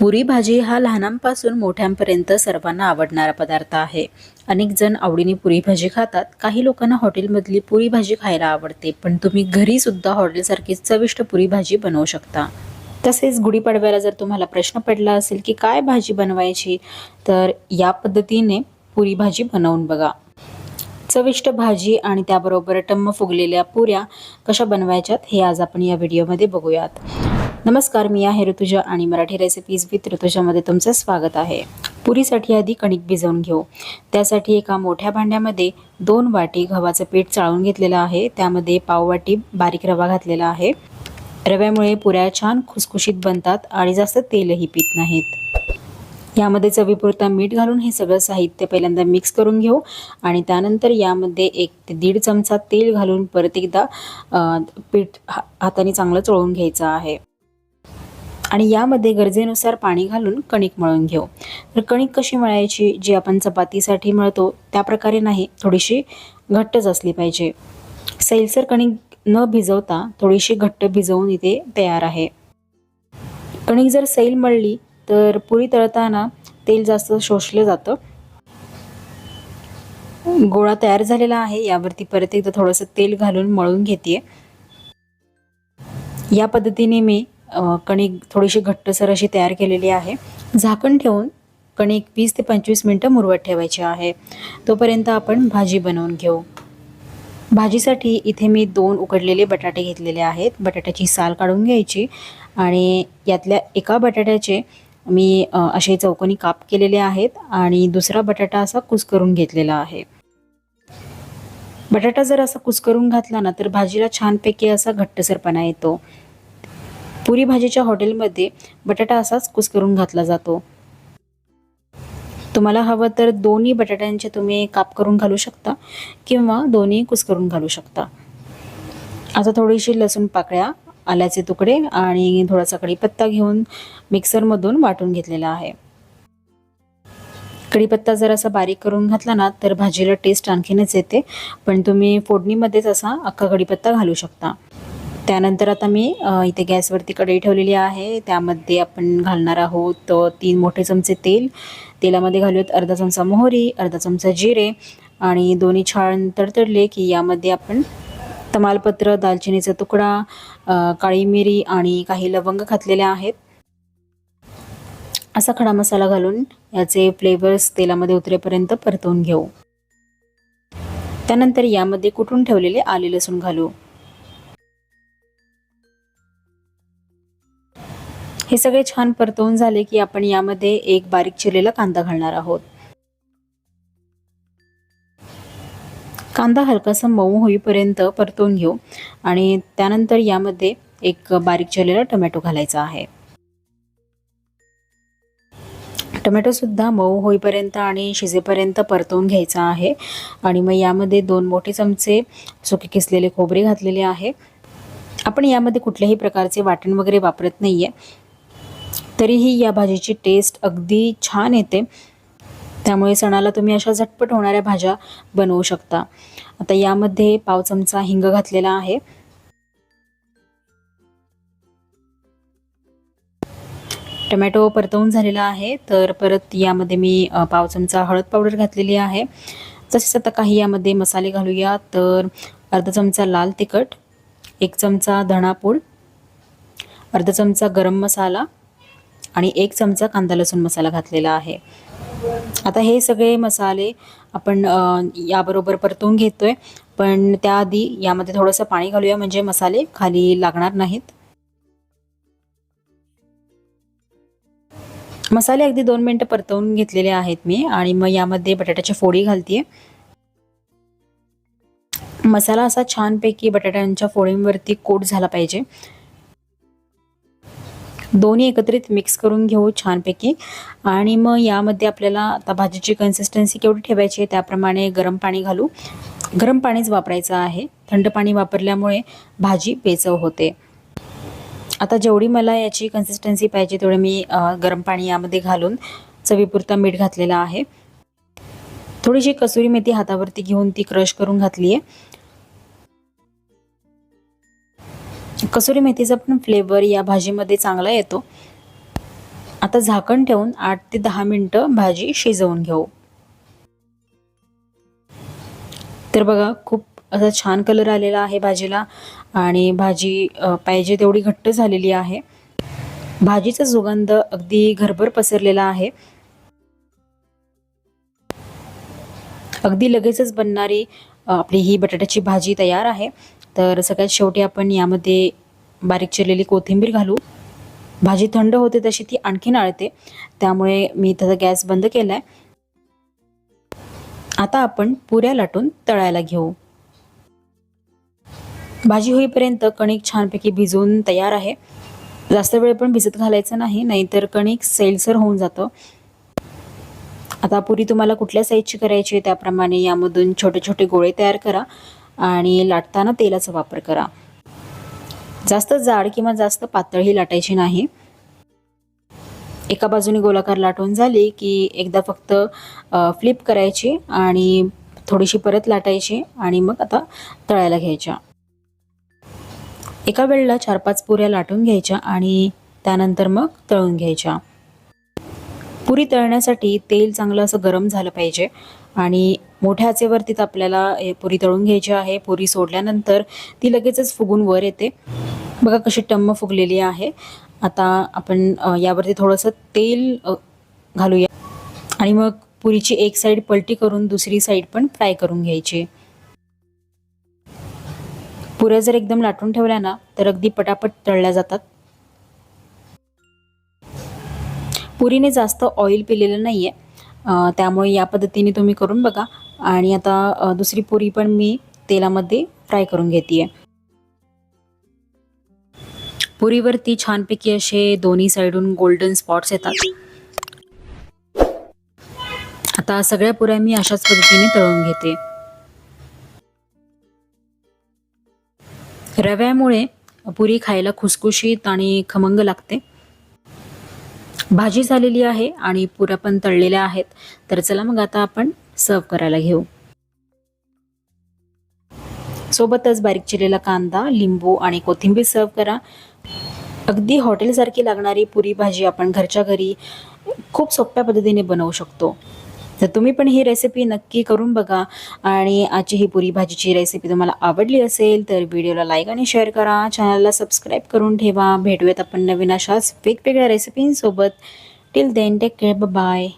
पुरी भाजी हा लहानांपासून मोठ्यांपर्यंत सर्वांना आवडणारा पदार्थ आहे. अनेक जण आवडीने पुरी भाजी खातात. काही लोकांना हॉटेलमधली पुरी भाजी खायला आवडते पण तुम्ही घरी सुद्धा हॉटेलसारखी चविष्ट पुरी भाजी बनवू शकता. तसेच गुढीपाडव्याला जर तुम्हाला प्रश्न पडला असेल की काय भाजी बनवायची तर या पद्धतीने पुरी भाजी बनवून बघा. चविष्ट भाजी आणि त्याबरोबर टम्म फुगलेल्या पुऱ्या कशा बनवायच्यात हे आज आपण या व्हिडिओमध्ये बघूयात. नमस्कार मी आहे ऋतुजा आणि मराठी रेसिपीज विथ ऋतुजामध्ये तुमचं स्वागत आहे. पुरीसाठी आधी कणिक भिजवून घेऊ. त्यासाठी एका मोठ्या भांड्यामध्ये दोन वाटी गव्हाचं पीठ चाळून घेतलेलं आहे. त्यामध्ये पाववाटी बारीक रवा घातलेला आहे. रव्यामुळे पुऱ्या छान खुसखुशीत बनतात आणि जास्त तेलही पित नाहीत. यामध्ये चवीपुरता मीठ घालून हे सगळं साहित्य पहिल्यांदा मिक्स करून घेऊ आणि त्यानंतर यामध्ये एक ते दीड चमचा तेल घालून परत एकदा पीठ हा हाताने चांगलं चोळून घ्यायचं आहे. आणि यामध्ये गरजेनुसार पाणी घालून कणिक मळून घेऊ. तर कणिक कशी मळायची जी आपण चपातीसाठी मळतो त्या प्रकारे नाही थोडीशी घट्टच असली पाहिजे. सैलसर कणिक न भिजवता थोडीशी घट्ट भिजवून इथे तयार आहे. कणिक जर सैल मळली तर पुरी तळताना तेल जास्त शोषलं जातं. गोळा तयार झालेला आहे यावरती परत एकदा थोडंसं तेल घालून मळून घेते या पद्धतीने मी कणिक थोडीशी घट्टसर अशी तयार केलेली आहे. झाकण ठेवून कणिक वीस ते पंचवीस मिनटं मुरवत ठेवायची आहे. तोपर्यंत आपण भाजी बनवून घेऊ. भाजीसाठी इथे मी दोन उकडलेले बटाटे घेतलेले आहेत. बटाट्याची साल काढून घ्यायची आणि यातल्या एका बटाट्याचे मी असे चौकोनी काप केलेले आहेत आणि दुसरा बटाटा असा कुस्करून घेतलेला आहे. बटाटा जर असा कुस्करून घातला ना तर भाजीला छानपैकी असा घट्टसरपणा येतो. पुरी भाजीच्या हॉटेलमध्ये बटाटा असाच कुस्करून घातला जातो. तुम्हाला हवं तर दोन्ही बटाट्यांचे तुम्ही काप करून घालू शकता किंवा दोन्ही कुस्करून घालू शकता. आता थोडीशी लसूण पाकळ्या आल्याचे तुकडे आणि थोडासा कढीपत्ता घेऊन मिक्सरमधून वाटून घेतलेला आहे. कढीपत्ता जर असा बारीक करून घातला ना तर भाजीला टेस्ट आणखीनच येते पण तुम्ही फोडणीमध्येच असा अख्खा कढीपत्ता घालू शकता. त्यानंतर आता मी इथे गॅसवरती कढई ठेवलेली आहे. त्यामध्ये आपण घालणार आहोत तीन मोठे चमचे तेल. तेलामध्ये घालूयात अर्धा चमचा मोहरी अर्धा चमचा जिरे आणि दोन्ही छान तडतडले की यामध्ये आपण तमालपत्र दालचिनीचा तुकडा काळी मिरी आणि काही लवंग घातलेल्या आहेत. असा खडा मसाला घालून याचे फ्लेवर्स तेलामध्ये उतरेपर्यंत परतवून घेऊ. त्यानंतर यामध्ये कुटून ठेवलेले आले लसूण घालू. हे सगळे छान परतवून झाले की आपण यामध्ये एक बारीक चिरलेला कांदा घालणार आहोत. कांदा हलकासा मऊ होईपर्यंत परतवून घेऊ आणि त्यानंतर यामध्ये एक बारीक चिरलेला टोमॅटो घालायचा आहे. टोमॅटोसुद्धा मऊ होईपर्यंत आणि शिजेपर्यंत परतवून घ्यायचा आहे आणि मग यामध्ये दोन मोठे चमचे सुके किसलेले खोबरे घातलेले आहे. आपण यामध्ये कुठल्याही प्रकारचे वाटण वगैरे वापरत नाही आहे तरीही या भाजीची टेस्ट अगदी छान येते. त्यामुळे सणाला तुम्ही अशा झटपट होणाऱ्या भाज्या बनवू शकता. आता यामध्ये पाव चमचा हिंग घातलेला आहे. टमॅटो परतवून झालेला आहे. तर परत यामध्ये मी पाव चमचा हळद पावडर घातलेली आहे. तसेच आता काही यामध्ये मसाले घालूया. तर अर्धा चमचा लाल तिखट एक चमचा धणापूड अर्धा चमचा गरम मसाला आणि एक चमचा कांदा लसूण मसाला घातलेला आहे. आता हे सगळे मसाले आपण अ, याबरोबर परतवून घेतोय. पण त्याआधी यामध्ये थोडंसं पाणी घालूया म्हणजे मसाले खाली लागणार नाहीत. मसाले अगदी दोन मिनटं परतवून घेतलेले आहेत मी आणि मग यामध्ये बटाट्याची फोडी घालते मसाला असा छानपैकी बटाट्यांच्या फोडींवरती कोट झाला पाहिजे. दोन्ही एकत्रित मिक्स करून घेऊ छानपैकी. आणि मग यामध्ये आपल्याला आता भाजीची कन्सिस्टन्सी केवढी ठेवायची आहे त्याप्रमाणे गरम पाणी घालू. गरम पाणीच वापरायचं आहे. थंड पाणी वापरल्यामुळे भाजी पेचव होते. आता जेवढी मला याची कन्सिस्टन्सी पाहिजे तेवढी मी गरम पाणी यामध्ये घालून चवीपुरता मीठ घातलेलं आहे. थोडीशी कसुरी मेथी हातावरती घेऊन ती क्रश करून घातली आहे कसुरी मेथीचा पण फ्लेवर या भाजीमध्ये चांगला येतो. आता झाकण ठेवून आठ ते दहा मिनटं भाजी शिजवून घेऊ. तर बघा खूप असा छान कलर आलेला आहे भाजीला आणि भाजी पाहिजे तेवढी घट्ट झालेली आहे. भाजीचा सुगंध अगदी घरभर पसरलेला आहे. अगदी लगेचच बनणारी आपली ही बटाट्याची भाजी तयार आहे. तर सगळ्यात शेवटी आपण यामध्ये बारीक चिरलेली कोथिंबीर घालू. भाजी थंड होते तशी ती आणखीन आळते. त्यामुळे मी त्याचा गॅस बंद केला आहे आता आपण पुऱ्या लाटून तळायला घेऊ. भाजी होईपर्यंत कणिक छानपैकी भिजवून तयार आहे. जास्त वेळ पण भिजत घालायचं नाही नाहीतर कणिक सैलसर होऊन जातं. आता पुरी तुम्हाला कुठल्या साईजची करायची आहे त्याप्रमाणे यामधून छोटे छोटे गोळे तयार करा. आणि लाटताना तेलाचा वापर करा. जास्त जाड किंवा जास्त पातळही लाटायची नाही. एका बाजूने गोलाकार लाटून झाली की एकदा फक्त फ्लिप करायची आणि थोडीशी परत लाटायची आणि मग आता तळायला घ्यायच्या. एका वेळेला चार पाच पुऱ्या लाटून घ्यायच्या आणि त्यानंतर मग तळून घ्यायच्या. पुरी तळण्यासाठी तेल चांगलं असं गरम झालं पाहिजे. आणि मोठ्या आचेवरतीच आपल्याला पुरी तळून घ्यायची आहे. पुरी सोडल्यानंतर ती लगेचच फुगून वर येते. बघा कशी टम्म फुगलेली आहे. आता आपण यावरती थोडंसं तेल घालूया. आणि मग पुरीची एक साईड पलटी करून दुसरी साईड पण फ्राय करून घ्यायची. पुऱ्या जर एकदम लाटून ठेवल्या ना तर अगदी पटापट तळल्या जातात. पुरीने जास्त ऑइल पिलेलं नाही आहे त्यामुळे या पद्धतीने तुम्ही करून बघा. आणि आता दुसरी पुरी पण मी तेलामध्ये फ्राय करून घेते पुरीवरती छानपैकी असे दोन्ही साईडून गोल्डन स्पॉट्स येतात. आता सगळ्या पुऱ्या मी अशाच पद्धतीने तळून घेते. रव्यामुळे पुरी खायला खुसखुशीत आणि खमंग लागते. भाजी झालेली आहे आणि पुऱ्या पण तळलेल्या आहेत. तर चला मग आता आपण सर्व करायला घेऊ. सोबतच बारीक चिरलेला कांदा लिंबू आणि कोथिंबीर सर्व करा. अगदी हॉटेलसारखी लागणारी पुरी भाजी आपण घरच्या घरी खूप सोप्या पद्धतीने बनवू शकतो. तर तुम्ही पण ही रेसिपी नक्की करून बघा. आणि आजची ही पुरी भाजीची रेसिपी तुम्हाला आवडली असेल तर व्हिडिओला लाईक आणि शेअर करा. चॅनलला सबस्क्राईब करून ठेवा. भेटूयात आपण नवीन अशाच वेगवेगळ्या रेसिपींसोबत till then take care bye